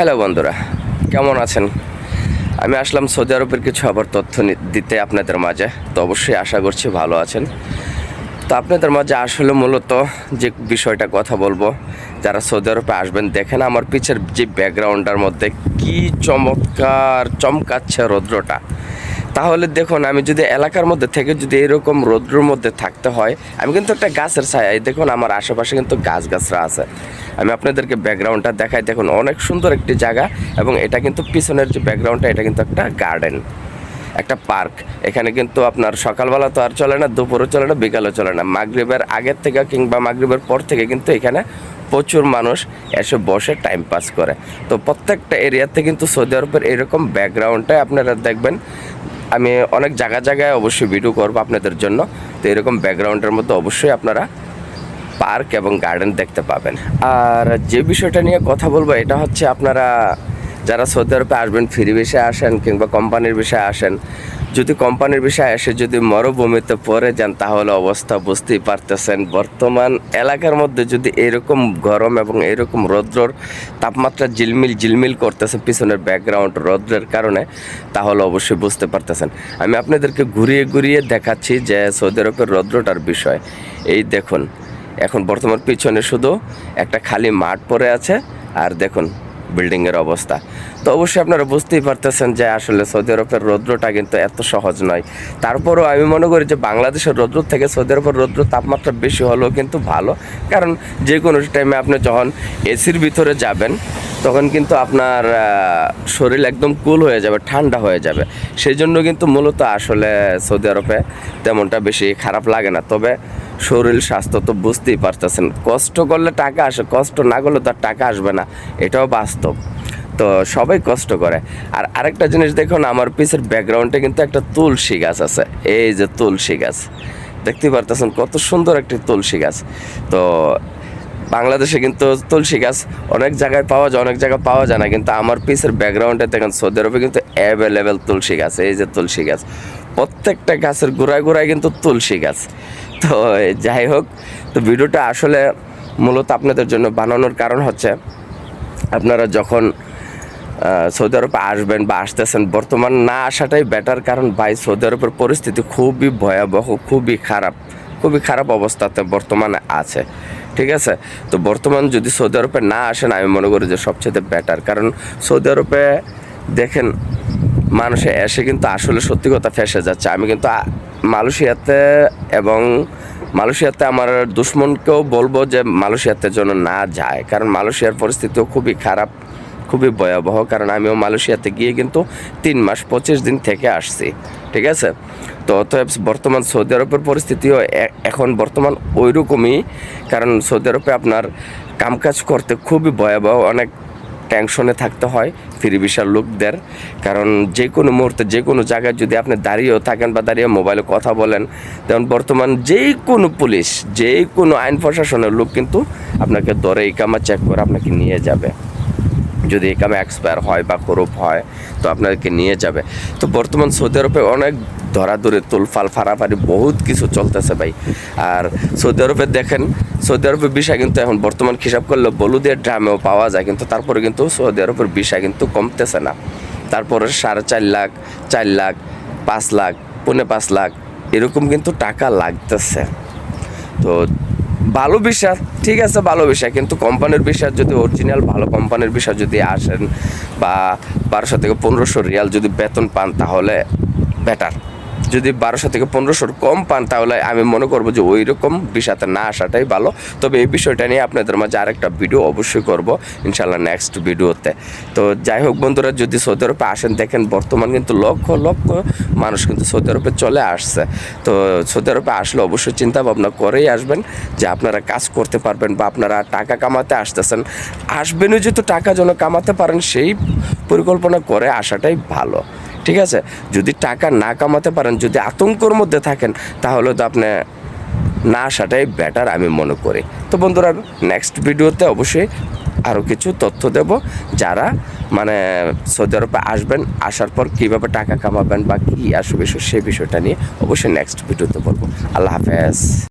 Hello বন্ধুরা, কেমন আছেন? আমি আসলাম সৌদি আরবের কিছু আবার তথ্য দিতে আপনাদের মাঝে, তো অবশ্যই আশা করছি ভালো আছেন। তো আপনাদের মাঝে আসলে মূলত যে বিষয়টা কথা বলব, যারা সৌদি আরবে আসবেন, দেখেন আমার পিছের যে ব্যাকগ্রাউন্ডটার মধ্যে কি চমৎকার, চমকাচ্ছে রৌদ্রটা। তাহলে দেখুন, আমি যদি এলাকার মধ্যে থেকে যদি এরকম রৌদ্রের মধ্যে থাকতে হয়, আমি কিন্তু একটা গাছের ছায়া। দেখুন, আমার আশেপাশে কিন্তু গাছ গাছরা আছে। আমি আপনাদেরকে ব্যাকগ্রাউন্ডটা দেখাই। দেখুন, অনেক সুন্দর একটি জায়গা এবং এটা কিন্তু পিছনের যে ব্যাকগ্রাউন্ডটা, এটা কিন্তু একটা গার্ডেন, একটা পার্ক। এখানে কিন্তু আপনার সকালবেলা তো আর চলে না, দুপুরও চলে না, বিকালও চলে না। মাগরিবের আগের থেকে কিংবা মাগরিবের পর থেকে কিন্তু এখানে প্রচুর মানুষ এসে বসে টাইম পাস করে। তো প্রত্যেকটা এরিয়াতে কিন্তু সৌদি আরবের এরকম ব্যাকগ্রাউন্ডটাই আপনারা দেখবেন। আমি অনেক জায়গা জায়গায় অবশ্যই ভিডিও করব আপনাদের জন্য। তো এরকম ব্যাকগ্রাউন্ডের মধ্যে অবশ্যই আপনারা পার্ক এবং গার্ডেন দেখতে পাবেন। আর যে বিষয়টা নিয়ে কথা বলব, এটা হচ্ছে আপনারা যারা সৌদি আরবে আসবেন, ফ্রি বিষয়ে আসেন কিংবা কোম্পানির বিষয়ে আসেন যদি কোম্পানির বিষয়ে এসে যদি মরুভূমিতে পড়ে যান, তাহলে অবস্থা বুঝতেই পারতেছেন। বর্তমান এলাকার মধ্যে যদি এরকম গরম এবং এরকম রৌদ্রর তাপমাত্রা ঝিলমিল ঝিলমিল করতেছে পিছনের ব্যাকগ্রাউন্ড রৌদ্রের কারণে, তাহলে অবশ্যই বুঝতে পারতেছেন। আমি আপনাদেরকে ঘুরিয়ে ঘুরিয়ে দেখাচ্ছি যে সৌদি আরবের রৌদ্রটার বিষয়। এই দেখুন, এখন বর্তমান পিছনে শুধু একটা খালি মাঠ পড়ে আছে। আর দেখুন বিল্ডিংয়ের অবস্থা। তো অবশ্যই আপনারা বুঝতেই পারতেছেন যে আসলে সৌদি আরবের রৌদ্রটা কিন্তু এত সহজ নয়। তারপরেও আমি মনে করি যে বাংলাদেশের রৌদ্র থেকে সৌদি আরবের রৌদ্র তাপমাত্রা বেশি হলেও কিন্তু ভালো। কারণ যে কোনো টাইমে আপনি যখন এসির ভিতরে যাবেন, তখন কিন্তু আপনার শরীর একদম কুল হয়ে যাবে, ঠান্ডা হয়ে যাবে। সেই জন্য কিন্তু মূলত আসলে সৌদি আরবে তেমনটা বেশি খারাপ লাগে না। তবে শরীর, স্বাস্থ্য তো বুঝতেই পারতেছেন। কষ্ট করলে টাকা আসে, কষ্ট না করলে তার টাকা আসবে না। এটাও বাস্তব। তো সবাই কষ্ট করে। আর আরেকটা জিনিস দেখুন, আমার পিছের ব্যাকগ্রাউন্ডে কিন্তু একটা তুলসী গাছ আছে। এই যে তুলসী গাছ। দেখতেই পারতেছেন কত সুন্দর একটি তুলসী গাছ। তো বাংলাদেশে কিন্তু তুলসী গাছ অনেক জায়গায় পাওয়া যায়, অনেক জায়গায় পাওয়া যায় না। কিন্তু আমার পিসের ব্যাকগ্রাউন্ডে দেখেন, সৌদি আরবে কিন্তু অ্যাভেলেবেল তুলসী গাছ। এই যে তুলসী গাছ। প্রত্যেকটা গাছের গোড়ায় গোড়ায় কিন্তু তুলসী গাছ। তো যাই হোক, তো ভিডিওটা আসলে মূলত আপনাদের জন্য বানানোর কারণ হচ্ছে, আপনারা যখন সৌদি আরবে আসবেন বা আসতেছেন, বর্তমান না আসাটাই বেটার কারণ ভাই সৌদি আরবের পরিস্থিতি খুবই ভয়াবহ, খুবই খারাপ খুবই খারাপ অবস্থাতে বর্তমানে আছে, ঠিক আছে? তো বর্তমান যদি সৌদি আরবে না আসেন, আমি মনে করি যে সবচেয়ে বেটার কারণ সৌদি আরবে দেখেন মানুষে এসে কিন্তু আসলে সত্যি কথা ফেসে যাচ্ছে। আমি কিন্তু মালয়েশিয়াতে এবং মালয়েশিয়াতে আমার দুশ্মনকেও বলব যে মালয়েশিয়াতে যেন না যায়। কারণ মালয়েশিয়ার পরিস্থিতিও খুবই খারাপ, খুবই ভয়াবহ। কারণ আমিও মালয়েশিয়াতে গিয়ে কিন্তু তিন মাস পঁচিশ দিন থেকে আসছি। ঠিক আছে? তো অতএব বর্তমান সৌদি আরবের পরিস্থিতিও এখন বর্তমান ওই রকমই কারণ সৌদি আরবে আপনার কামকাজ করতে খুবই ভয়াবহ। অনেক টেনশনে থাকতে হয় ফ্রি লোকদের। কারণ যে কোনো মুহূর্তে, যে কোনো জায়গায় যদি আপনি দাঁড়িয়েও থাকেন বা দাঁড়িয়ে মোবাইলে কথা বলেন, যেমন বর্তমান যে কোনো পুলিশ, যে কোনো আইন প্রশাসনের লোক কিন্তু আপনাকে দরে ইকামা চেক করে আপনাকে নিয়ে যাবে। যদি একামে এক্সপায়ার হয় বা করুপ হয়, তো আপনাদেরকে নিয়ে যাবে। তো বর্তমান সৌদি আরবে অনেক ধরাধরি, তুলফাল, ফাড়াফাড়ি বহুত কিছু চলতেছে ভাই। আর সৌদি আরবে দেখেন, সৌদি আরবের বিষয় কিন্তু এখন বর্তমান হিসাব করলে বলুদের ড্রামেও পাওয়া যায়, কিন্তু তারপরে কিন্তু সৌদি আরবের বিষয় কিন্তু কমতেছে না। তারপরে সাড়ে চার লাখ চার লাখ, পাঁচ লাখ, পৌনে পাঁচ লাখ, এরকম কিন্তু টাকা লাগতেছে। তো ভালো বিষয় ঠিক আছে, ভালো বিষয় কিন্তু কোম্পানির বিষয় যদি অরিজিনাল ভালো কোম্পানির বিষয় যদি আসেন বা বারোশো থেকে পনেরোশো রিয়াল যদি বেতন পান, তাহলে বেটার যদি বারোশো থেকে পনেরোশোর কম পান, তাহলে আমি মনে করব যে ওই রকম বিষয়তে না আসাটাই ভালো। তবে এই বিষয়টা নিয়ে আপনাদের মাঝে আরেকটা ভিডিও অবশ্যই করব ইনশাল্লাহ নেক্সট ভিডিওতে। তো যাই হোক বন্ধুরা, যদি সৌদি আরবে আসেন, দেখেন বর্তমান কিন্তু লক্ষ লক্ষ মানুষ কিন্তু সৌদি আরবে চলে আসছে। তো সৌদি আরবে আসলে অবশ্যই চিন্তা ভাবনা করেই আসবেন যে আপনারা কাজ করতে পারবেন বা আপনারা টাকা কামাতে আসতেছেন। আসবেনও যেহেতু টাকা যেন কামাতে পারেন, সেই পরিকল্পনা করে আসাটাই ভালো। ঠিক আছে? যদি টাকা না কামাতে পারেন, যদি আতঙ্কর মধ্যে থাকেন, তাহলে তো আপনি না আসাটাই বেটার আমি মনে করি। তো বন্ধুরা নেক্সট ভিডিওতে অবশ্যই আরও কিছু তথ্য দেব। যারা মানে সৌদি আরবে আসবেন, আসার পর কীভাবে টাকা কামাবেন বা কী আসবে সেই বিষয়টা নিয়ে অবশ্যই নেক্সট ভিডিওতে বলব। আল্লাহ হাফেজ।